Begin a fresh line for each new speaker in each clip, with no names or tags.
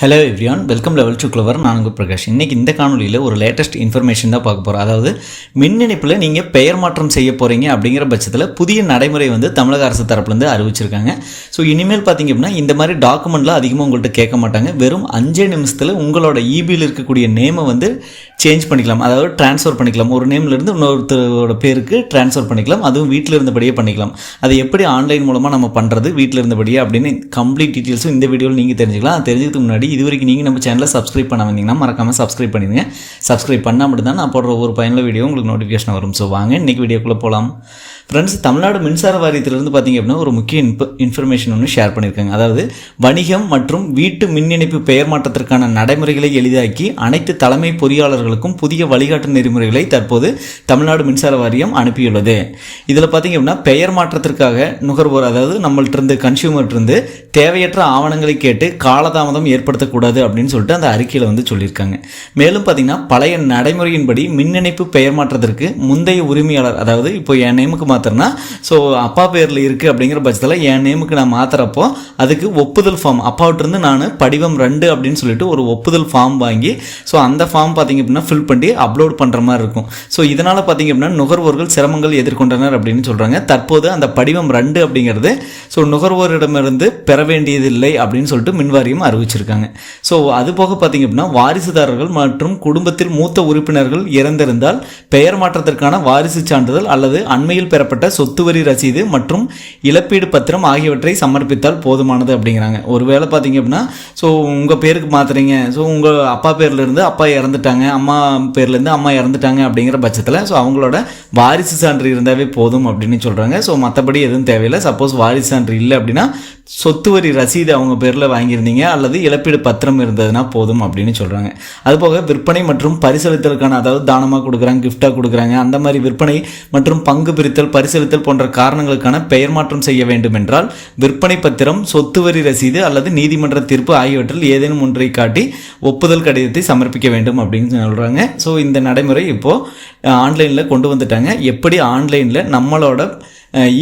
Hello everyone welcome level to clever நான் உங்கள் பிரகாஷ். இன்றைக்கி இந்த காணொலியில் ஒரு லேட்டஸ்ட் இன்ஃபர்மேஷன் தான் பார்க்க போகிறோம் அதாவது மின் இணைப்பில் நீங்கள் பெயர் மாற்றம் செய்ய போகிறீங்க அப்படிங்கிற பட்சத்தில் புதிய நடைமுறை வந்து தமிழக அரசு தரப்புலேருந்து அறிவிச்சிருக்காங்க. ஸோ இனிமேல் பார்த்தீங்க அப்படின்னா இந்த மாதிரி டாக்குமெண்ட்லாம் அதிகமாக உங்கள்கிட்ட கேட்க மாட்டாங்க. வெறும் அஞ்சே நிமிஷத்தில் உங்களோட இபியில் இருக்கக்கூடிய நேமை வந்து சேஞ்ச் பண்ணிக்கலாம். அதாவது ட்ரான்ஸ்ஃபர் பண்ணிக்கலாம். ஒரு நேம்லேருந்து இன்னொருத்தரோட பேருக்கு ட்ரான்ஸ்ஃபர் பண்ணிக்கலாம். அதுவும் வீட்டில் இருந்தபடியே பண்ணிக்கலாம். அது எப்படி ஆன்லைன் மூலமாக நம்ம பண்ணுறது வீட்டில் இருந்தபடியே அப்படின்னு கம்ப்ளீட் டீட்டெயில்ஸும் இந்த வீடியோவில் நீங்கள் தெரிஞ்சுக்கலாம். தெரிஞ்சதுக்கு முன்னாடி இது வரைக்கும் நீங்கள் நம்ம சேனலை சப்ஸ்கிரைப் பண்ண வந்தீங்கன்னா மறக்காமல் சப்ஸ்கிரைப் பண்ணிடுங்க. சப்ஸ்கிரைப் பண்ணால் மட்டும் தான் நான் போடுற ஒரு பயனுள்ள வீடியோ உங்களுக்கு நோட்டிஃபிகேஷன் வரும். ஸோ வாங்க இன்றைக்கி வீடியோக்குள்ளே போகலாம் ஃப்ரெண்ட்ஸ் தமிழ்நாடு மின்சார வாரியத்திலிருந்து பார்த்தீங்க அப்படின்னா ஒரு முக்கிய இன்ஃப இன்ஃபர்மேஷன் ஒன்று ஷேர் பண்ணியிருக்காங்க. அதாவது வணிகம் மற்றும் வீட்டு மின் இணைப்பு பெயர் மாற்றத்திற்கான நடைமுறைகளை எளிதாக்கி அனைத்து தலைமை பொறியாளர்களுக்கும் புதிய வழிகாட்டு நெறிமுறைகளை தற்போது தமிழ்நாடு மின்சார வாரியம் அனுப்பியுள்ளது. இதில் பார்த்தீங்க அப்படின்னா பெயர் மாற்றத்திற்காக நுகர்வோர் அதாவது நம்மள்ட்ட இருந்து இருந்து தேவையற்ற ஆவணங்களை கேட்டு காலதாமதம் ஏற்படுத்தக்கூடாது அப்படின்னு சொல்லிட்டு அந்த அறிக்கையில் வந்து சொல்லியிருக்காங்க. மேலும் பார்த்தீங்கன்னா பழைய நடைமுறையின்படி மின் இணைப்பு பெயர் மாற்றத்திற்கு முந்தைய உரிமையாளர் அதாவது இப்போ என் நேமுக்கு மாற்றுறேன்னா ஸோ அப்பா பேரில் இருக்குது அப்படிங்கிற பட்சத்தில் என் நேமுக்கு நான் மாத்துறப்போ அதுக்கு ஒப்புதல் ஃபார்ம் அப்பாவிட்டிருந்து நான் படிவம் ரெண்டு அப்படின்னு சொல்லிட்டு ஒரு ஒப்புதல் ஃபார்ம் வாங்கி ஸோ அந்த ஃபார்ம் பார்த்தீங்க அப்படின்னா ஃபில் பண்ணி அப்லோட் பண்ணுற மாதிரி இருக்கும். ஸோ இதனால் பார்த்தீங்க அப்படின்னா நுகர்வோர்கள் சிரமங்கள் எதிர்கொண்டனர் அப்படின்னு சொல்கிறாங்க தற்போது அந்த படிவம் ரெண்டு அப்படிங்கிறது ஸோ நுகர்வோரிடமிருந்து பெற வேண்டியதில்லை அப்படின்னு சொல்லிட்டு மின்வாரியம் அறிவிச்சிருக்காங்க. ஸோ அது போக பார்த்தீங்க அப்படின்னா வாரிசுதாரர்கள் மற்றும் குடும்பத்தில் மூத்த உறுப்பினர்கள் இறந்திருந்தால் பெயர் மாற்றத்திற்கான வாரிசு சான்றிதழ் அல்லது அண்மையில் பெறப்பட்ட சொத்து வரி ரசீது மற்றும் இழப்பீடு பத்திரம் ஆகியவற்றை சமர்ப்பித்தால் போதுமானது அப்படிங்கிறாங்க. ஒருவேளை பார்த்தீங்க அப்படின்னா ஸோ உங்கள் பேருக்கு மாத்துறீங்க. ஸோ உங்கள் அப்பா பேர்லேருந்து அப்பா இறந்துட்டாங்க அம்மா பேர்லேருந்து அம்மா இறந்துட்டாங்க அப்படிங்கிற பட்சத்தில் ஸோ அவங்களோட வாரிசு சான்று இருந்தாவே போதும் அப்படின்னு சொல்கிறாங்க ஸோ மற்றபடி எதுவும் தேவையில்லை. சப்போஸ் வாரிசு சான்று இல்லை அப்படின்னா சொத்து வரி ரசீது அவங்க பேரில் வாங்கியிருந்தீங்க அல்லது இழப்பீடு பத்திரம் இருந்ததுன்னா போதும் அப்படின்னு சொல்கிறாங்க அதுபோக விற்பனை மற்றும் பரிசளித்தலுக்கான அதாவது தானமாக கொடுக்குறாங்க கிஃப்டாக கொடுக்குறாங்க அந்த மாதிரி விற்பனை மற்றும் பங்கு பிரித்தல் பரிசளித்தல் போன்ற காரணங்களுக்கான பெயர் மாற்றம் செய்ய வேண்டும் என்றால் விற்பனை பத்திரம் சொத்து வரி ரசீது அல்லது நீதிமன்ற தீர்ப்பு ஆகியவற்றில் ஏதேனும் ஒன்றை காட்டி ஒப்புதல் கடிதத்தை சமர்ப்பிக்க வேண்டும் அப்படின்னு சொல்கிறாங்க ஸோ இந்த நடைமுறை இப்போது ஆன்லைனில் கொண்டு வந்துட்டாங்க. எப்படி ஆன்லைனில் நம்மளோட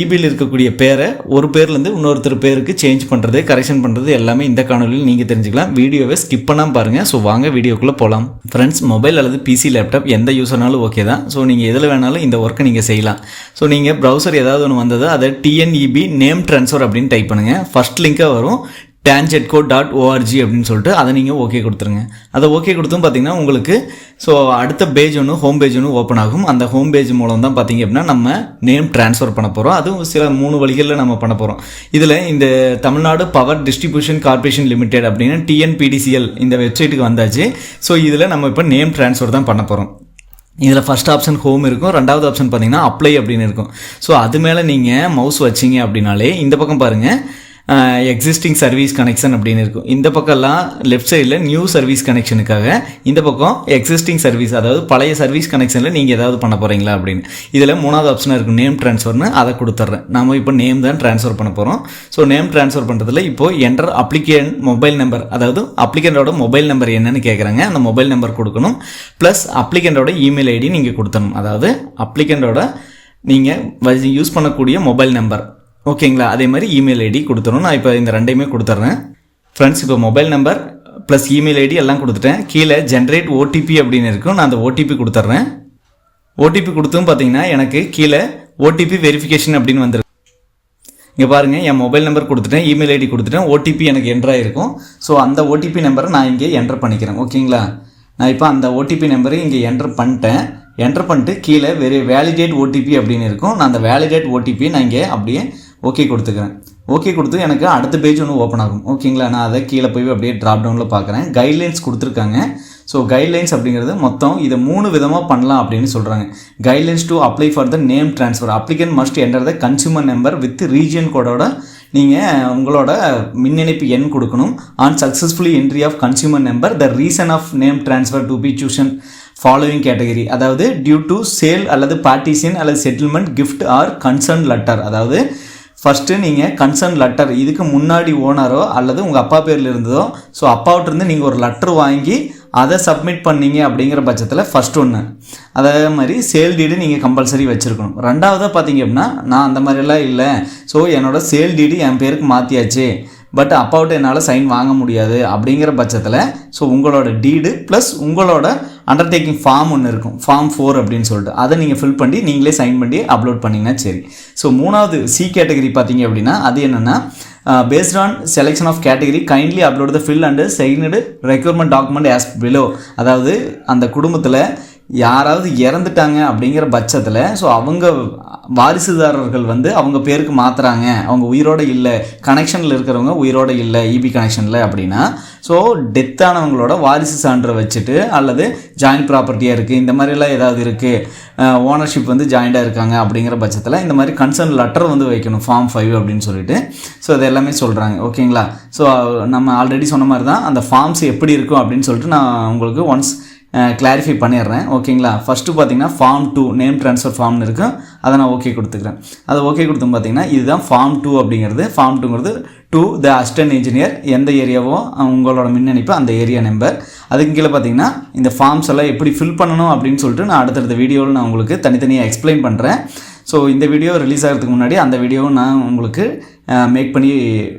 இபியில் இருக்கக்கூடிய பேரை ஒரு பேர்லேருந்து இன்னொருத்தர் பேருக்கு சேஞ்ச் பண்ணுறது கரெக்ஷன் பண்ணுறது எல்லாமே இந்த காணொலியில் நீங்கள் தெரிஞ்சுக்கலாம். வீடியோவை ஸ்கிப் பண்ணாமல் பாருங்கள் ஸோ வாங்க வீடியோக்குள்ளே போகலாம் ஃப்ரெண்ட்ஸ் மொபைல் அல்லது பிசி லேப்டாப் எந்த யூஸ்னாலும் ஓகே தான். ஸோ நீங்கள் எதில் வேணாலும் இந்த ஒர்க்கை நீங்கள் செய்யலாம். ஸோ நீங்கள் ப்ரௌசர் ஏதாவது ஒன்று வந்ததோ அதை டிஎன்இபி நேம் ட்ரான்ஸ்ஃபர் அப்படின்னு டைப் பண்ணுங்கள் ஃபஸ்ட் லிங்காக வரும். டான்ஜெட்கோ டாட் ஓஆர்ஜி அப்படின்னு சொல்லிட்டு அதை நீங்கள் ஓகே கொடுத்துருங்க. அதை ஓகே கொடுத்தும் பார்த்தீங்கன்னா உங்களுக்கு ஸோ அடுத்த பேஜ் ஒன்று ஹோம் பேஜ் ஒன்று ஓப்பன் ஆகும். அந்த ஹோம் பேஜ் மூலம் தான் பார்த்தீங்க அப்படின்னா நம்ம நேம் ட்ரான்ஸ்ஃபர் பண்ண போகிறோம் அதுவும் சில மூணு வழிகளில் நம்ம பண்ண போகிறோம் இதில் இந்த Tamil Nadu power distribution corporation limited அப்படின்னு டிஎன்பிடிசிஎல் இந்த வெப்சைட்டுக்கு வந்தாச்சு. ஸோ இதில் நம்ம இப்போ நேம் ட்ரான்ஸ்ஃபர் தான் பண்ண போகிறோம் இதில் ஃபஸ்ட் ஆப்ஷன் ஹோம் இருக்கும். ரெண்டாவது ஆப்ஷன் பார்த்தீங்கன்னா அப்ளை அப்படின்னு இருக்கும். ஸோ அது மேலே நீங்கள் மவுஸ் வச்சிங்க அப்படின்னாலே இந்த பக்கம் பாருங்கள் எக்ஸிஸ்டிங் சர்வீஸ் கனெக்ஷன் அப்படின்னு இருக்கும். இந்த பக்கம்லாம் லெஃப்ட் சைடில் நியூ சர்வீஸ் கனெக்ஷனுக்காக இந்த பக்கம் எக்ஸிஸ்டிங் சர்வீஸ் அதாவது பழைய சர்வீஸ் கனெக்ஷனில் நீங்கள் ஏதாவது பண்ண போகிறீங்களா அப்படின்னு. இதில் மூணாவது ஆப்ஷனாக இருக்கும் நேம் ட்ரான்ஸ்ஃபர்னு அதை கொடுத்துட்றேன். நம்ம இப்போ நேம் தான் ட்ரான்ஸ்ஃபர் பண்ண போகிறோம் ஸோ நேம் ட்ரான்ஸ்ஃபர் பண்ணுறதுல இப்போ என்டர் அப்ளிகேன் மொபைல் நம்பர் அதாவது அப்ளிகண்டோட மொபைல் நம்பர் என்னன்னு கேட்குறாங்க அந்த மொபைல் நம்பர் கொடுக்கணும். ப்ளஸ் அப்ளிகண்டோட இமெயில் ஐடி நீங்கள் கொடுத்தணும். அதாவது அப்ளிகண்டோட நீங்கள் யூஸ் பண்ணக்கூடிய மொபைல் நம்பர் ஓகேங்களா? அதே மாதிரி இமெயில் ஐடி கொடுத்துரும் நான் இப்போ இந்த ரெண்டையுமே கொடுத்துட்றேன் ஃப்ரெண்ட்ஸ் இப்போ mobile number plus email ID எல்லாம் கொடுத்துட்டேன். கீழே ஜென்ரேட் ஓடிபி அப்படின்னு இருக்கும். நான் அந்த ஓடிபி கொடுத்துட்றேன் ஓடிபி கொடுத்தும் பார்த்தீங்கன்னா எனக்கு கீழே ஓடிபி வெரிஃபிகேஷன் அப்படின்னு வந்துருக்கு. இங்கே பாருங்கள் என் மொபைல் நம்பர் கொடுத்துட்டேன் இமெயில் ஐடி கொடுத்துட்டேன் ஓடிபி எனக்கு என்ட்ரு இருக்கும் ஸோ அந்த ஓடிபி நம்பரை நான் இங்கே என்டர் பண்ணிக்கிறேன். ஓகேங்களா? நான் இப்போ அந்த ஓடிபி நம்பரை இங்கே என்டர் பண்ணிட்டேன். என்டர் பண்ணிட்டு கீழே வெரி வேலிடேட் ஓடிபி அப்படின்னு இருக்கும். நான் அந்த வேலிடேட் ஓடிபி நான் இங்கே அப்படியே ஓகே கொடுத்துக்கிறேன். ஓகே கொடுத்து எனக்கு அடுத்த பேஜ் ஒன்று ஓப்பன் ஆகும். ஓகேங்களா நான் அதை கீழே போய் அப்படியே ட்ராப் டவுனில் பார்க்குறேன். கைட்லைன்ஸ் கொடுத்துருக்காங்க. ஸோ கைட்லைன்ஸ் அப்படிங்கிறது மொத்தம் இதை மூணு விதமாக பண்ணலாம் அப்படின்னு சொல்கிறாங்க guidelines to apply for the name transfer applicant must enter the consumer number with region கோடோட நீங்கள் உங்களோட மின் இணைப்பு எண் கொடுக்கணும். On successfully entry of consumer number the reason of name transfer to be chosen following category அதாவது due to sale அல்லது partition அல்லது settlement gift or concern letter அதாவது ஃபஸ்ட்டு நீங்கள் கன்சர்ன் லெட்டர் இதுக்கு முன்னாடி ஓனரோ அல்லது உங்கள் அப்பா பேரில் இருந்ததோ ஸோ அப்பாவிட்டிருந்து நீங்கள் ஒரு லெட்டர் வாங்கி அதை சப்மிட் பண்ணீங்க அப்படிங்கிற பட்சத்தில் ஃபஸ்ட் ஒன்று அதே மாதிரி சேல் டீடு நீங்கள் கம்பல்சரி வச்சுருக்கணும். ரெண்டாவதாக பார்த்தீங்க அப்படின்னா நான் அந்த மாதிரிலாம் இல்லை. ஸோ என்னோட சேல் டீடு என் பேருக்கு மாற்றியாச்சு பட் அப்பாவிட்ட என்னால் சைன் வாங்க முடியாது அப்படிங்கிற பட்சத்தில் ஸோ உங்களோட டீடு ப்ளஸ் உங்களோட அண்டர்டேக்கிங் ஃபார்ம் ஒன்று இருக்கும். ஃபார்ம் ஃபோர் அப்படின்னு சொல்லிட்டு. அதை நீங்கள் ஃபில் பண்ணி நீங்களே சைன் பண்ணி அப்லோட் பண்ணிங்கன்னா சரி. ஸோ மூணாவது சி கேட்டகரி பார்த்தீங்க அப்படின்னா அது என்னென்னா based on selection of category kindly upload the fill and signed requirement document as below அதாவது அந்த குடும்பத்தில் யாராவது இறந்துட்டாங்க அப்படிங்கிற பட்சத்தில் ஸோ அவங்க வாரிசுதாரர்கள் வந்து அவங்க பேருக்கு மாற்றுறாங்க அவங்க உயிரோடு இல்லை. கனெக்ஷனில் இருக்கிறவங்க உயிரோடு இல்லை. இபி கனெக்ஷனில் அப்படின்னா ஸோ டெத்தானவங்களோட வாரிசு சான்றை வச்சுட்டு அல்லது ஜாயிண்ட் ப்ராப்பர்ட்டியாக இருக்குது இந்த மாதிரிலாம் ஏதாவது இருக்குது ஓனர்ஷிப் வந்து ஜாயிண்டாக இருக்காங்க அப்படிங்கிற பட்சத்தில் இந்த மாதிரி கன்சர்ன் லெட்டர் வந்து வைக்கணும். ஃபார்ம் ஃபைவ் அப்படின்னு சொல்லிட்டு. ஸோ இது எல்லாமே சொல்கிறாங்க ஓகேங்களா ஸோ நம்ம ஆல்ரெடி சொன்ன மாதிரி தான் அந்த ஃபார்ம்ஸ் எப்படி இருக்கும் அப்படின்னு சொல்லிட்டு நான் உங்களுக்கு ஒன்ஸ் கிளாரிஃபை பண்ணிடுறேன். ஓகேங்களா ஃபஸ்ட்டு பார்த்தீங்கன்னா ஃபார்ம் டூ நேம் ட்ரான்ஸ்ஃபர் ஃபார்ம்னு இருக்கும் அதை நான் ஓகே கொடுத்துக்கிறேன். அதை ஓகே கொடுத்து பார்த்தீங்கன்னா இதுதான் ஃபார்ம் டூ அப்படிங்கிறது. ஃபார்ம் டூங்கிறது டு த அஸ்டன் இன்ஜினியர் எந்த ஏரியாவோ உங்களோட மின்னணிப்பு அந்த ஏரியா நம்பர் அதுக்கு கீழே பார்த்தீங்கன்னா இந்த ஃபார்ம்ஸ் எல்லாம் எப்படி ஃபில் பண்ணணும் அப்படின்னு சொல்லிட்டு நான் அடுத்தடுத்த வீடியோவில் நான் உங்களுக்கு தனித்தனியாக எக்ஸ்பிளைன் பண்ணுறேன் ஸோ இந்த வீடியோ ரிலீஸ் ஆகிறதுக்கு முன்னாடி அந்த வீடியோவும் நான் உங்களுக்கு மேக் பண்ணி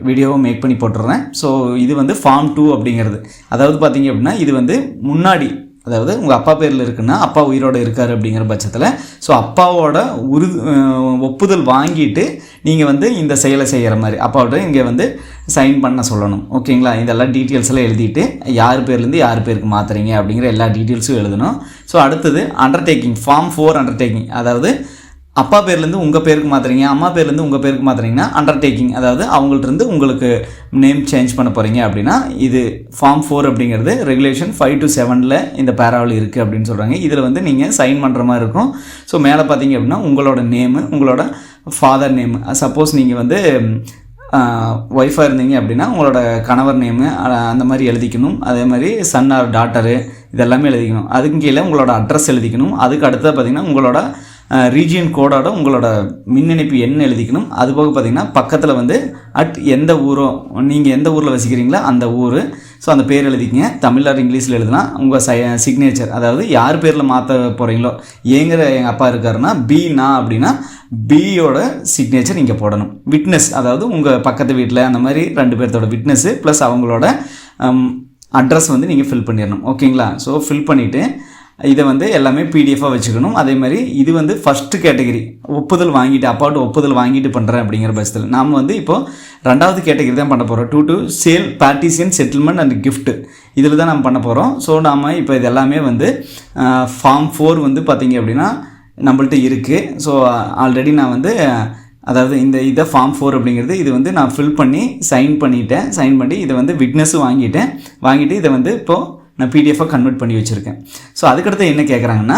வீடியோவை மேக் பண்ணி போட்டுடுறேன். ஸோ இது வந்து ஃபார்ம் டூ அப்படிங்கிறது. அதாவது பார்த்தீங்க அப்படின்னா இது வந்து முன்னாடி அதாவது உங்கள் அப்பா பேரில் இருக்குன்னா அப்பா உயிரோடு இருக்கார் அப்படிங்கிற பட்சத்தில் ஸோ அப்பாவோட உரு ஒப்புதல் வாங்கிட்டு நீங்கள் வந்து இந்த செயலை செய்கிற மாதிரி அப்பாவோட இங்கே வந்து சைன் பண்ண சொல்லணும். ஓகேங்களா? இதெல்லாம் டீட்டெயில்ஸ் எல்லாம் எழுதிட்டு யார் பேர்லேருந்து யார் பேருக்கு மாற்றுறீங்க அப்படிங்கிற எல்லா டீட்டெயில்ஸும் எழுதணும். ஸோ அடுத்தது அண்டர்டேக்கிங் ஃபார்ம் ஃபோர் அண்டர்டேக்கிங் அதாவது அப்பா பேர்லேருந்து உங்கள் பேருக்கு மாற்றுறீங்க அம்மா பேர்லேருந்து உங்கள் பேருக்கு மாற்றுறீங்கன்னா அண்டர்டேக்கிங் அதாவது அவங்கள்ட்ட உங்களுக்கு நேம் சேஞ்ச் பண்ண போகிறீங்க அப்படின்னா இது ஃபார்ம் ஃபோர் அப்படிங்கிறது ரெகுலேஷன் ஃபைவ் டு செவனில் இந்த பேராவில் இருக்குது அப்படின்னு சொல்கிறாங்க இதில் வந்து நீங்கள் சைன் பண்ணுற மாதிரி இருக்கும். ஸோ மேலே பார்த்தீங்க அப்படின்னா உங்களோட நேமு உங்களோட ஃபாதர் நேமு சப்போஸ் நீங்கள் வந்து ஒய்ஃபாக இருந்தீங்க அப்படின்னா உங்களோட கணவர் நேமு அந்த மாதிரி எழுதிக்கணும். அதே மாதிரி சன் ஆர் டாட்டரு இதெல்லாமே எழுதிக்கணும். அதுக்கு கீழே உங்களோட அட்ரஸ் எழுதிக்கணும். அதுக்கு அடுத்தது பார்த்தீங்கன்னா உங்களோட ரீஜியன் கோடோட உங்களோட மின் இணைப்பு என்ன எழுதிக்கணும்? அது போக பார்த்தீங்கன்னா பக்கத்தில் வந்து அட் எந்த ஊரோ நீங்கள் எந்த ஊரில் வசிக்கிறீங்களோ அந்த ஊர். ஸோ அந்த பேர் எழுதிக்கங்க. தமிழ் ஆர் இங்கிலீஷில் எழுதுனா உங்கள் சை சிக்னேச்சர் அதாவது யார் பேரில் மாற்ற போகிறீங்களோ ஏங்கிற எங்கள் அப்பா இருக்காருன்னா பி அப்படின்னா பியோட சிக்னேச்சர் இங்கே போடணும். விட்னஸ் அதாவது உங்கள் பக்கத்து வீட்டில் அந்த மாதிரி ரெண்டு பேர்த்தோட விட்னஸ்ஸு ப்ளஸ் அவங்களோட அட்ரஸ் வந்து நீங்கள் ஃபில் பண்ணிடணும். ஓகேங்களா ஸோ ஃபில் பண்ணிவிட்டு இதை வந்து எல்லாமே பிடிஎஃபாக வச்சுக்கணும். அதே மாதிரி இது வந்து ஃபஸ்ட்டு கேட்டகரி ஒப்புதல் வாங்கிட்டு அப்பாட்டு ஒப்புதல் வாங்கிட்டு பண்ணுறேன் அப்படிங்கிற பட்சத்தில். நாம் வந்து இப்போது ரெண்டாவது கேட்டகரி தான் பண்ண போகிறோம் due to sale partition settlement and gift இதில் தான் நம்ம பண்ண போகிறோம் ஸோ நாம் இப்போ இது எல்லாமே வந்து ஃபார்ம் ஃபோர் வந்து பார்த்திங்க அப்படின்னா நம்மள்ட்ட இருக்குது ஸோ ஆல்ரெடி நான் வந்து அதாவது இந்த இதை ஃபார்ம் ஃபோர் அப்படிங்கிறது இது வந்து நான் ஃபில் பண்ணி சைன் பண்ணிட்டேன். சைன் பண்ணி இதை வந்து விட்னஸும் வாங்கிட்டேன். வாங்கிட்டு இதை வந்து இப்போது நான் பிடிஎஃபாக கன்வெர்ட் பண்ணி வச்சுருக்கேன். ஸோ அதுக்கடுத்து என்ன கேட்குறாங்கன்னா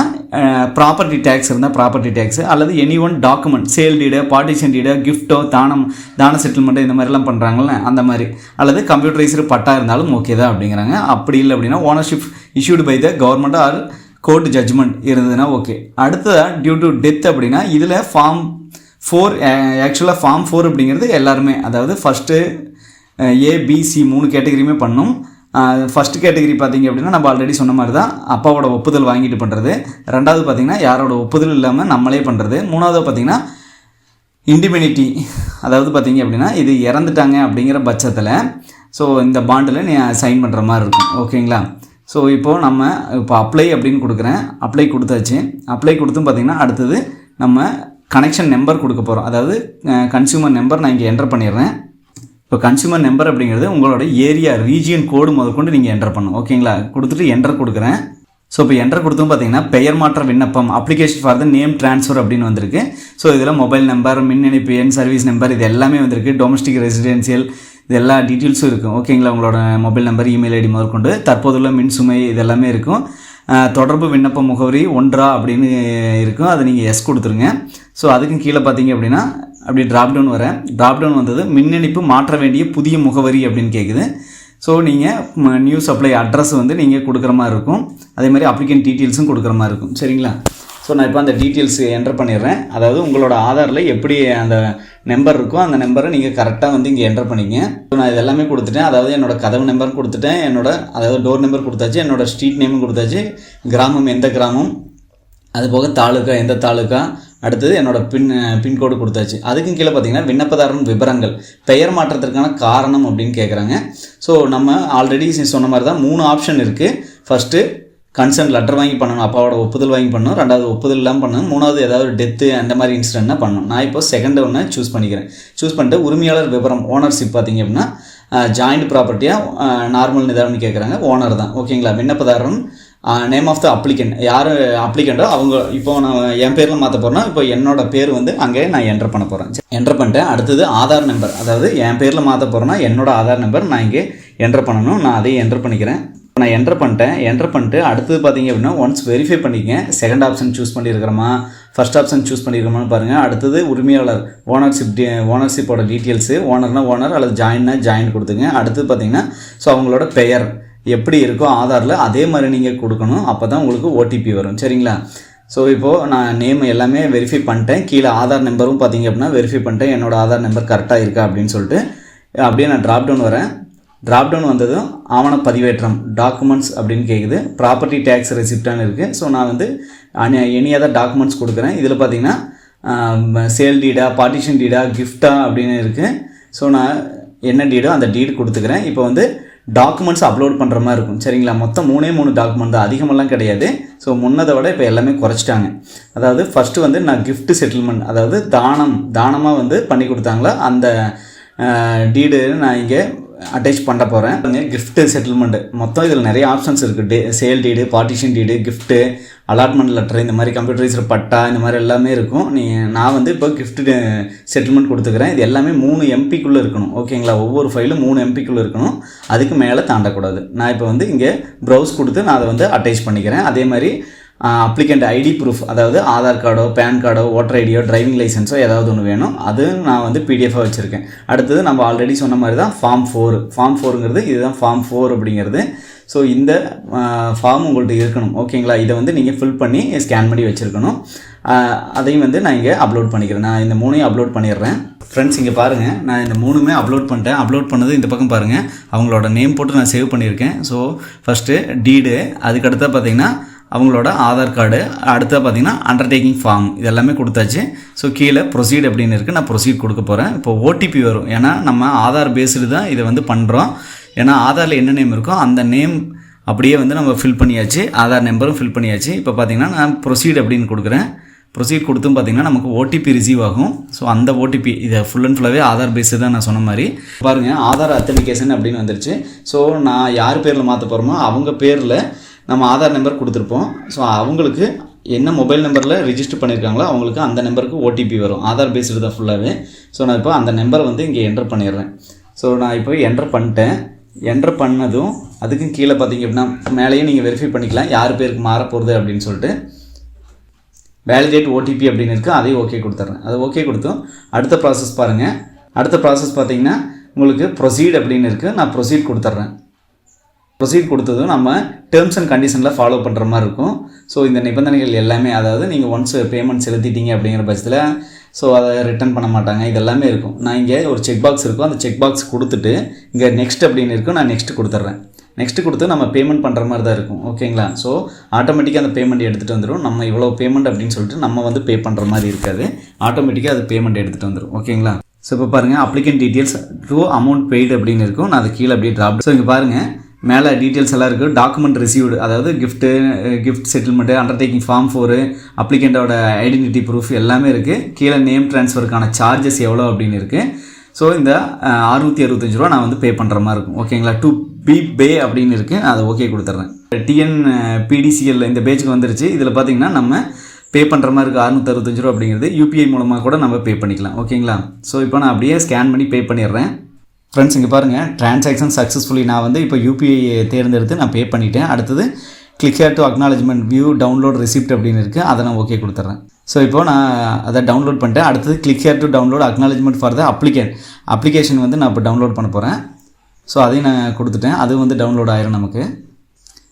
ப்ராப்பர்ட்டி டேக்ஸ் இருந்தால் ப்ராப்பர்ட்டி டேக்ஸ் அல்லது any one document sale deed partition deed கிஃப்ட்டோ தானம் தான செட்டில்மெண்ட்டு இந்த மாதிரிலாம் பண்ணுறாங்கல்ல அந்த மாதிரி. அல்லது கம்ப்யூட்டரைஸ்டு பட்டா இருந்தாலும் ஓகே தான் அப்படிங்கிறாங்க. அப்படி இல்லை அப்படின்னா ownership issued by the government or court judgment இருந்ததுன்னா ஓகே அடுத்ததாக டியூ டு டெத் அப்படின்னா இதில் ஃபார்ம் ஃபோர் ஆக்சுவலாக ஃபார்ம் ஃபோர் அப்படிங்கிறது எல்லாருமே அதாவது ஃபஸ்ட்டு ஏபிசி மூணு கேட்டகரியுமே பண்ணும். ஃபஸ்ட்டு கேட்டகரி பார்த்திங்க அப்படின்னா நம்ம ஆல்ரெடி சொன்ன மாதிரி தான் அப்பாவோட ஒப்புதல் வாங்கிட்டு பண்ணுறது ரெண்டாவது பார்த்தீங்கன்னா யாரோட ஒப்புதல் இல்லாமல் நம்மளே பண்ணுறது மூணாவது பார்த்திங்கன்னா இண்டிபெனிட்டி அதாவது பார்த்தீங்க அப்படின்னா இது இறந்துட்டாங்க அப்படிங்கிற பட்சத்தில் ஸோ இந்த பாண்டில் நீ சைன் பண்ணுற மாதிரி இருக்கும். ஓகேங்களா? ஸோ இப்போது நம்ம இப்போ அப்ளை அப்படின்னு கொடுக்குறேன். அப்ளை கொடுத்தாச்சு. அப்ளை கொடுத்தும் பார்த்தீங்கன்னா அடுத்தது நம்ம கனெக்ஷன் நம்பர் கொடுக்க போகிறோம் அதாவது கன்சியூமர் நம்பர் நான் இங்கே என்டர் பண்ணிடுறேன். இப்போ கன்சியூமர் நம்பர் அப்படிங்கிறது உங்களோட ஏரியா ரீஜியன் கோடு முதற்கொண்டு நீங்கள் என்டர் பண்ணணும். ஓகேங்களா கொடுத்துட்டு என்டர் கொடுக்குறேன். ஸோ இப்போ என்டர் கொடுத்தும் பார்த்தீங்கன்னா பெயர் மாற்ற விண்ணப்பம் application for the name transfer அப்படின்னு வந்திருக்கு. ஸோ இதில் மொபைல் நம்பர் மின் இணைப்பு எண் சர்வீஸ் நம்பர் இது எல்லாமே வந்திருக்கு. டொமஸ்டிக் ரெசிடென்சியல் இது எல்லா டீட்டெயில்ஸும் இருக்கும். ஓகேங்களா உங்களோட மொபைல் நம்பர் இமெயில் ஐடி முதற்கொண்டு தற்போதுள்ள மின் சுமை இது எல்லாமே இருக்கும். தொடர்பு விண்ணப்ப முகவரி ஒன்றா அப்படின்னு இருக்கும். அதை நீங்கள் எஸ் கொடுத்துருங்க. ஸோ அதுக்கும் கீழே பார்த்தீங்க அப்படின்னா அப்படி ட்ராப்டவுன் வரேன். ட்ராப் டவுன் வந்தது மின்னணிப்பு மாற்ற வேண்டிய புதிய முகவரி அப்படின்னு கேட்குது ஸோ நீங்கள் நியூ சப்ளை அட்ரஸ் வந்து நீங்கள் கொடுக்குற மாதிரி இருக்கும். அதே மாதிரி அப்ளிகன் டீட்டெயில்ஸும் கொடுக்குற மாதிரி இருக்கும். சரிங்களா? ஸோ நான் இப்போ அந்த டீட்டெயில்ஸ் என்டர் பண்ணிடுறேன். அதாவது உங்களோட ஆதாரில் எப்படி அந்த நம்பர் இருக்கோ அந்த நம்பரை நீங்கள் கரெக்டாக வந்து இங்கே என்டர் பண்ணிங்க. ஸோ நான் இது எல்லாமே கொடுத்துட்டேன். அதாவது என்னோட கதவு நம்பர் கொடுத்துட்டேன். என்னோட அதாவது டோர் நம்பர் கொடுத்தாச்சு. என்னோடய ஸ்ட்ரீட் நேமும் கொடுத்தாச்சு. கிராமம் எந்த கிராமம்? அது போக தாலுக்கா எந்த தாலுக்கா அடுத்தது என்னோட பின் பின்கோடு கொடுத்தாச்சு. அதுக்கும் கீழே பார்த்தீங்கன்னா விண்ணப்பதாரன் விவரங்கள் பெயர் மாற்றத்திற்கான காரணம் அப்படின்னு கேட்குறாங்க ஸோ நம்ம ஆல்ரெடி சொன்ன மாதிரி தான் மூணு ஆப்ஷன் இருக்குது ஃபஸ்ட்டு கன்சர்ன் லெட்டர் வாங்கி பண்ணணும் அப்பாவோட ஒப்புதல் வாங்கி பண்ணணும் ரெண்டாவது ஒப்புதல் இல்லாமல் பண்ணணும் மூணாவது ஏதாவது டெத்து அந்த மாதிரி இன்சிடென்ட்னா பண்ணணும். நான் இப்போ செகண்ட் ஒன்று சூஸ் பண்ணிக்கிறேன். சூஸ் பண்ணிட்டு உரிமையாளர் விவரம் ஓனர்ஷிப் பார்த்தீங்க அப்படின்னா ஜாயிண்ட் ப்ராப்பர்ட்டியாக நார்மல் நிதானம்னு கேட்குறாங்க ஓனர் தான். ஓகேங்களா விண்ணப்பதாரன் நேம் ஆஃப் த அப்ளிகண்ட் யார் அப்ளிகண்டோ அவங்க இப்போ நான் என் பேரில் மாற்ற போகிறேன்னா இப்போ என்னோட பேர் வந்து அங்கே நான் என்டர் பண்ண போகிறேன் என்டர் பண்ணிட்டேன். அடுத்தது ஆதார் நம்பர் அதாவது என் பேரில் மாற்ற போகிறேன்னா என்னோட ஆதார் நம்பர் நான் இங்கே என்டர் பண்ணணும். நான் அதையும் என்டர் பண்ணிக்கிறேன். இப்போ நான் என்டர் பண்ணிட்டேன். என்டர் பண்ணிட்டு அடுத்தது பார்த்தீங்க அப்படின்னா ஒன்ஸ் வெரிஃபை பண்ணிக்கங்க. செகண்ட் ஆப்ஷன் சூஸ் பண்ணியிருக்கிறோமா ஃபர்ஸ்ட் ஆப்ஷன் சூஸ் பண்ணியிருக்கோமான்னு பாருங்கள் அடுத்தது உரிமையாளர் ஓனர்ஷிப் டி ஓனர்ஷிப்போட டீட்டெயில்ஸு ஓனர்னா ஓனர் அல்லது ஜாயின்னா ஜாயின் கொடுத்துங்க அடுத்தது பார்த்தீங்கன்னா ஸோ அவங்களோட பெயர். எப்படி இருக்கோ ஆதாரில் அதே மாதிரி நீங்கள் கொடுக்கணும். அப்போ தான் உங்களுக்கு ஓடிபி வரும். சரிங்களா? ஸோ இப்போது நான் நேம் எல்லாமே வெரிஃபை பண்ணிட்டேன். கீழே ஆதார் நம்பரும் பார்த்தீங்க அப்படின்னா வெரிஃபை பண்ணிட்டேன். என்னோட ஆதார் நம்பர் கரெக்டாக இருக்கா அப்படின்னு சொல்லிட்டு. அப்படியே நான் ட்ராப்டவுன் வரேன். ட்ராப்டவுன் வந்ததும் ஆவண பதிவேற்றம் டாக்குமெண்ட்ஸ் அப்படின்னு கேட்குது ப்ராப்பர்ட்டி டேக்ஸ் ரெசிப்டான்னு இருக்குது ஸோ நான் வந்து எனி அதர் டாக்குமெண்ட்ஸ் கொடுக்குறேன். இதில் பார்த்தீங்கன்னா சேல் டீடா பார்ட்டிஷன் டீடா கிஃப்டா அப்படின்னு இருக்குது ஸோ நான் என்ன டீடோ அந்த டீடு கொடுத்துக்கிறேன். இப்போ வந்து டாக்குமெண்ட்ஸ் அப்லோட் பண்ணுற மாதிரி இருக்கும். சரிங்களா? மொத்தம் மூணே மூணு டாக்குமெண்ட் தான். அதிகமெல்லாம் கிடையாது. ஸோ முன்னதை விட இப்போ எல்லாமே குறைச்சிட்டாங்க. அதாவது ஃபஸ்ட்டு வந்து நான் கிஃப்ட் செட்டில்மெண்ட் அதாவது தானம் தானமாக வந்து பண்ணி கொடுத்தாங்களா? அந்த டீடு நான் இங்கே அட்டாச் பண்ண போகிறேன் கிஃப்ட்டு செட்டில்மெண்ட் மொத்தம் இதில் நிறைய ஆப்ஷன்ஸ் இருக்குது the sale deed partition deed gift allotment letter இந்த மாதிரி கம்ப்யூட்டரைஸ்டு பட்டா இந்த மாதிரி எல்லாமே இருக்கும். நீ நான் வந்து இப்போ கிஃப்ட்டு செட்டில்மெண்ட் கொடுத்துக்கிறேன். இது எல்லாமே மூணு எம்பிக்குள்ளே இருக்கணும். ஓகேங்களா ஒவ்வொரு ஃபைலும் மூணு எம்பிக்குள்ளே இருக்கணும். அதுக்கு மேலே தாண்டக்கூடாது. நான் இப்போ வந்து இங்கே ப்ரௌஸ் கொடுத்து நான் அதை வந்து அட்டாச் பண்ணிக்கிறேன். அதே மாதிரி அப்ளிகண்ட் ஐடி ப்ரூஃப் அதாவது ஆதார் கார்டோ பேன் கார்டோ ஓட்டர் ஐடியோ டிரைவிங் லைசன்ஸோ ஏதாவது ஒன்று வேணும். அது நான் வந்து பிடிஎஃபாக வச்சுருக்கேன். அடுத்தது நம்ம ஆல்ரெடி சொன்ன மாதிரி தான் ஃபார்ம் ஃபோர் ஃபார்ம் ஃபோருங்கிறது இதுதான் ஃபார்ம் ஃபோர் அப்படிங்கிறது. ஸோ இந்த ஃபார்ம் உங்கள்கிட்ட இருக்கணும். ஓகேங்களா இதை வந்து நீங்கள் ஃபில் பண்ணி ஸ்கேன் பண்ணி வச்சுருக்கணும். அதையும் வந்து நான் இங்கே அப்லோட் பண்ணிக்கிறேன். நான் இந்த மூணையும் அப்லோட் பண்ணிடுறேன். ஃப்ரெண்ட்ஸ் இங்கே பாருங்கள் நான் இந்த மூணுமே அப்லோட் பண்ணிட்டேன். அப்லோட் பண்ணது இந்த பக்கம் பாருங்கள் அவங்களோட நேம் போட்டு நான் சேவ் பண்ணியிருக்கேன். ஸோ ஃபஸ்ட்டு டீடு அதுக்கடுத்தா பார்த்தீங்கன்னா அவங்களோட ஆதார் கார்டு அடுத்து பார்த்தீங்கன்னா அண்டர்டேக்கிங் ஃபார்ம் இது எல்லாமே கொடுத்தாச்சு. ஸோ கீழே ப்ரொசீட் அப்படின்னு இருக்குது நான் ப்ரொசீட் கொடுக்க போகிறேன் இப்போ ஓடிபி வரும். ஏன்னா நம்ம ஆதார் பேஸ்டு தான் இதை வந்து பண்ணுறோம் ஏன்னா ஆதாரில் என்ன நேம் இருக்கோ அந்த நேம் அப்படியே வந்து நம்ம ஃபில் பண்ணியாச்சு. ஆதார் நம்பரும் ஃபில் பண்ணியாச்சு. இப்போ பார்த்திங்கன்னா நான் ப்ரொசீட் அப்படின்னு கொடுக்குறேன். ப்ரொசீட் கொடுத்தும் பார்த்தீங்கன்னா நமக்கு ஓடிபி ரிசீவ் ஆகும். ஸோ அந்த ஓடிபி இதை ஃபுல் அண்ட் ஃபுல்லாகவே ஆதார் பேஸு தான் நான் சொன்ன மாதிரி. பாருங்கள் ஆதார் அத்தன்டிகேஷன் அப்படின்னு வந்துருச்சு. ஸோ நான் யார் பேரில் மாற்ற போகிறோமோ அவங்க பேரில் நம்ம ஆதார் நம்பர் கொடுத்துருப்போம். ஸோ அவங்களுக்கு என்ன மொபைல் நம்பரில் ரிஜிஸ்டர் பண்ணியிருக்காங்களோ அவங்களுக்கு அந்த நம்பருக்கு ஓடிபி வரும். ஆதார் பேஸ்டு தான் ஃபுல்லாகவே ஸோ நான் இப்போ அந்த நம்பரை வந்து இங்கே என்டர் பண்ணிடுறேன். ஸோ நான் இப்போ என்டர் பண்ணிட்டேன். என்டர் பண்ணதும் அதுக்கும் கீழே பார்த்தீங்க அப்படின்னா மேலேயும் நீங்கள் வெரிஃபை பண்ணிக்கலாம். யார் பேருக்கு மாற போகிறது அப்படின்னு சொல்லிட்டு. வேலிடேட் ஓடிபி அப்படின்னு இருக்குது அதையும் ஓகே கொடுத்துட்றேன். அது ஓகே கொடுத்தும். அடுத்த ப்ராசஸ் பாருங்கள் அடுத்த ப்ராசஸ் பார்த்தீங்கன்னா உங்களுக்கு ப்ரொசீட் அப்படின்னு இருக்குது நான் ப்ரொசீட் கொடுத்துட்றேன். ப்ரொசீட் கொடுத்ததும் நம்ம டேர்ம்ஸ் அண்ட் கண்டிஷனில் ஃபாலோ பண்ணுற மாதிரி இருக்கும். ஸோ இந்த நிபந்தனைகள் எல்லாமே அதாவது நீங்கள் ஒன்ஸ் பேமெண்ட் செலுத்திட்டீங்க அப்படிங்கிற பட்சத்தில் ஸோ அதை ரிட்டர்ன் பண்ண மாட்டாங்க. இது எல்லாமே இருக்கும். நான் இங்கே ஒரு செக் பாக்ஸ் இருக்கும். அந்த செக் பாக்ஸ் கொடுத்துட்டு இங்கே நெக்ஸ்ட் அப்படின்னு இருக்கும். நான் நெக்ஸ்ட் கொடுத்துட்றேன். நெக்ஸ்ட் கொடுத்து நம்ம பேமெண்ட் பண்ணுற மாதிரி தான் இருக்கும். ஓகேங்களா ஸோ ஆட்டோமேட்டிக்காக அந்த பேமெண்ட் எடுத்துகிட்டு வந்துடும் நம்ம இவ்வளோ பேமெண்ட் அப்படின்னு சொல்லிட்டு நம்ம வந்து பே பண்ணுற மாதிரி இருக்காது. ஆட்டோமேட்டிக்காக அது பேமெண்ட் எடுத்துகிட்டு வந்துடும் ஓகேங்களா ஸோ இப்போ பாருங்கள் applicant details to amount paid அப்படின்னு இருக்கும். நான் அது கீழே அப்படியே ட்ராப் ஸோ இங்கே பாருங்கள் மேலே டீட்டெயில்ஸ் எல்லாம் இருக்குது டாக்குமெண்ட் ரிசீவ்டு அதாவது gift gift settlement undertaking form four அப்ளிகண்ட்டோட identity proof எல்லாமே இருக்குது கீழே நேம் ட்ரான்ஸ்ஃபருக்கான சார்ஜஸ் எவ்வளோ அப்படின்னு இருக்குது ஸோ இந்த அறுநூற்றி அறுபத்தஞ்சு ரூபா நான் வந்து பே பண்ணுற மாதிரி இருக்கும். ஓகேங்களா டூ பி பே அப்படின்னு இருக்குது அதை ஓகே கொடுத்துட்றேன் டிஎன் பிடிசிஎல் இந்த பேஜுக்கு வந்துருச்சு. இதில் பார்த்தீங்கன்னா நம்ம பே பண்ணுற மாதிரி இருக்குது அறுநூற்றி அறுபத்தஞ்சு ரூபா அப்படிங்கிறது யூபிஐ மூலமாக கூட நம்ம பே பண்ணிக்கலாம். ஓகேங்களா ஸோ இப்போ நான் அப்படியே ஸ்கேன் பண்ணி பே பண்ணிடுறேன் ஃப்ரெண்ட்ஸ் இங்கே பாருங்கள் டிரான்சாக்ஷன் சக்ஸஸ்ஃபுல்லி நான் வந்து இப்போ யூபிஐ தேர்ந்தெடுத்து நான் பே பண்ணிட்டேன். அடுத்தது click here to acknowledgement view download receipt அப்படின்னு இருக்குது அதை நான் ஓகே கொடுத்துட்றேன் ஸோ இப்போ நான் அதை டவுன்லோட் பண்ணிட்டேன். அடுத்தது click here to download acknowledgement for the applicant application வந்து நான் இப்போ டவுன்லோட் பண்ண போகிறேன் ஸோ அதையும் நான் கொடுத்துட்டேன். அது வந்து டவுன்லோட் ஆயிரும் நமக்கு.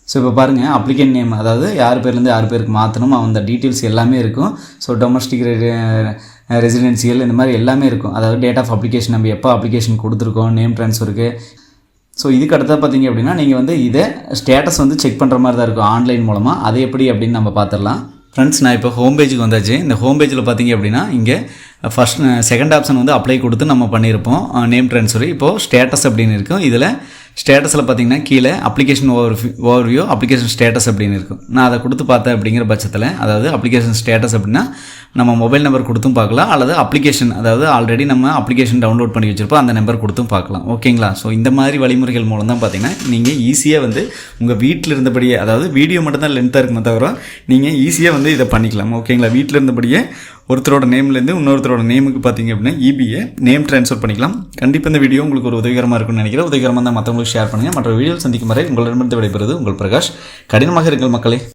ஸோ இப்போ பாருங்கள் அப்ளிகேன் நேம் அதாவது யார் பேர்லேருந்து யார் பேருக்கு மாற்றணும் அந்த டீட்டெயில்ஸ் எல்லாமே இருக்கும். ஸோ டொமஸ்டிக் ரெசிடென்சியல் இந்த மாதிரி எல்லாமே இருக்கும். அதாவது டேட் ஆஃப் அப்ளிகேஷன் நம்ம எப்போ அப்ளிகேஷன் கொடுத்துருக்கோம் நேம் ட்ரான்ஸ்ஃபருக்கு ஸோ இதுக்கு அடுத்தா பார்த்தீங்க அப்படின்னா நீங்கள் வந்து இதை ஸ்டேட்டஸ் வந்து செக் பண்ணுற மாதிரி தான் இருக்கும் ஆன்லைன் மூலமாக அது எப்படி அப்படின்னு நம்ம பார்த்துடலாம். ஃப்ரெண்ட்ஸ் நான் இப்போ ஹோம் பேஜுக்கு வந்தாச்சு. இந்த ஹோம் பேஜில் பார்த்தீங்க அப்படின்னா இங்கே ஃபஸ்ட் செகண்ட் ஆப்ஷன் வந்து அப்ளை கொடுத்து நம்ம பண்ணியிருப்போம் நேம் ட்ரான்ஸ்ஃபர் இப்போது ஸ்டேட்டஸ் அப்படின்னு இருக்கும். இதில் ஸ்டேட்டஸில் பார்த்தீங்கன்னா கீழே application over overview application status அப்படின்னு இருக்கும். நான் அதை கொடுத்து பார்த்தேன் அப்படிங்கிற பட்சத்தில் அதாவது அப்ளிகேஷன் ஸ்டேட்டஸ் அப்படின்னா நம்ம மொபைல் நம்பர் கொடுத்தும் பார்க்கலாம் அல்லது அப்ளிகேஷன் அதாவது ஆல்ரெடி நம்ம அப்ளிகேஷன் டவுன்லோட் பண்ணி வச்சிருப்போம் அந்த நம்பர் கொடுத்தும் பார்க்கலாம். ஓகேங்களா? ஸோ இந்த மாதிரி வழிமுறைகள் மூலம் தான் பார்த்தீங்கன்னா நீங்கள் ஈஸியாக வந்து உங்கள் வீட்டில் இருந்தபடியே அதாவது வீடியோ மட்டும் தான் லென்த்தாக இருக்குமே தவிர நீங்கள் ஈஸியாக வந்து இதை பண்ணிக்கலாம். ஓகேங்களா? வீட்டில் இருந்தபடியே ஒருத்தரோட நேம்லேருந்து இன்னொருத்தரோட நேமுக்கு பார்த்தீங்க அப்படின்னா இபிஏ நேம் ட்ரான்ஸ்ஃபர் பண்ணிக்கலாம். கண்டிப்பாக இந்த வீடியோ உங்களுக்கு ஒரு உதவிகரமாக இருக்கும்னு நினைக்கிறேன். உதவிகரமாக தான் மற்றவங்களுக்கு ஷேர் பண்ணுங்கள் மற்ற வீடியோ சந்திக்கும் வரை உங்களிடமிருந்து விடைபெறுவது உங்கள் பிரகாஷ். கடினமாக இருங்கள் மக்களே.